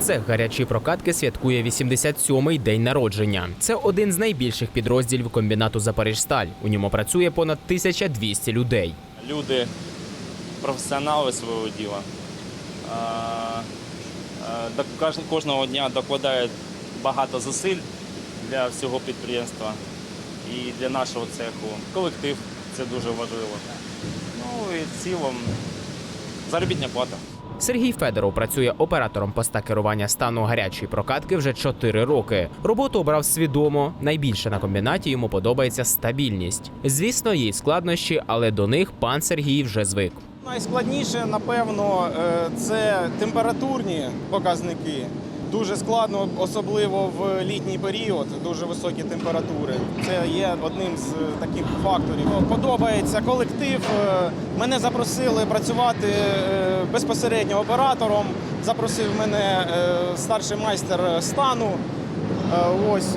Цех гарячі прокатки святкує 87-й день народження. Це один з найбільших підрозділів комбінату Запоріжсталь. У ньому працює понад 1200 людей. люди професіонали свого діла. Кожного дня докладають багато зусиль для всього підприємства і для нашого цеху. Колектив це дуже важливо. Ну і в цілому заробітня плата. Сергій Федоров працює оператором поста керування стану гарячої прокатки вже 4 роки. Роботу обрав свідомо. Найбільше на комбінаті йому подобається стабільність. Звісно, є складнощі, але до них пан Сергій вже звик. Найскладніше, напевно, е, це температурні показники. Дуже складно, особливо в літній період, дуже високі температури. Це є одним з таких факторів. Подобається колектив. е, Мене запросили працювати е, безпосередньо оператором. Запросив мене е, старший майстер стану. Ось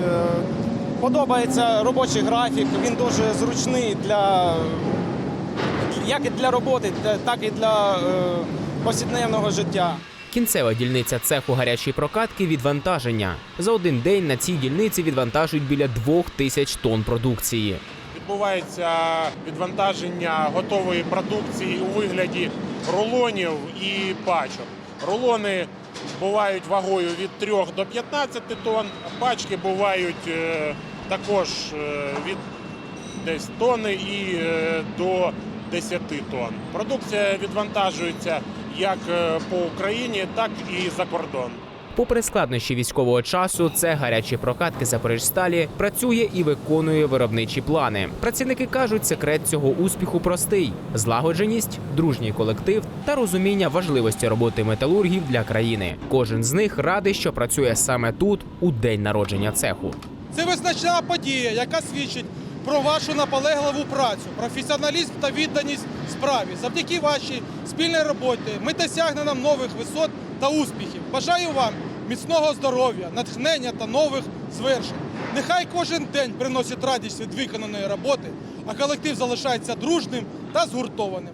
подобається робочий графік. Він дуже зручний для як і для роботи, так і для повсякденного життя. Кінцева дільниця цеху гарячої прокатки відвантаження. За один день на цій дільниці відвантажують біля двох тисяч тонн продукції. Відбувається відвантаження готової продукції у вигляді рулонів і пачок. Рулони бувають вагою від 3 до 15 тонн, а пачки бувають е, також е, від десь тонни і е, до 10 тонн. Продукція відвантажується як е, по Україні, так і за кордон. Попри складнощі військового часу, це гарячі прокатки Запоріжсталі працює і виконує виробничі плани. Працівники кажуть, секрет цього успіху простий: злагодженість, дружній колектив та розуміння важливості роботи металургів для країни. Кожен з них радий, що працює саме тут у день народження цеху. Це визначна подія, яка свідчить про вашу наполегливу працю, професіоналізм та відданість справі. Завдяки вашій спільній роботі ми досягнемо нових висот та успіхів. Бажаю вам міцного здоров'я, натхнення та нових звершень. Нехай кожен день приносить радість від виконаної роботи, а колектив залишається дружним та згуртованим.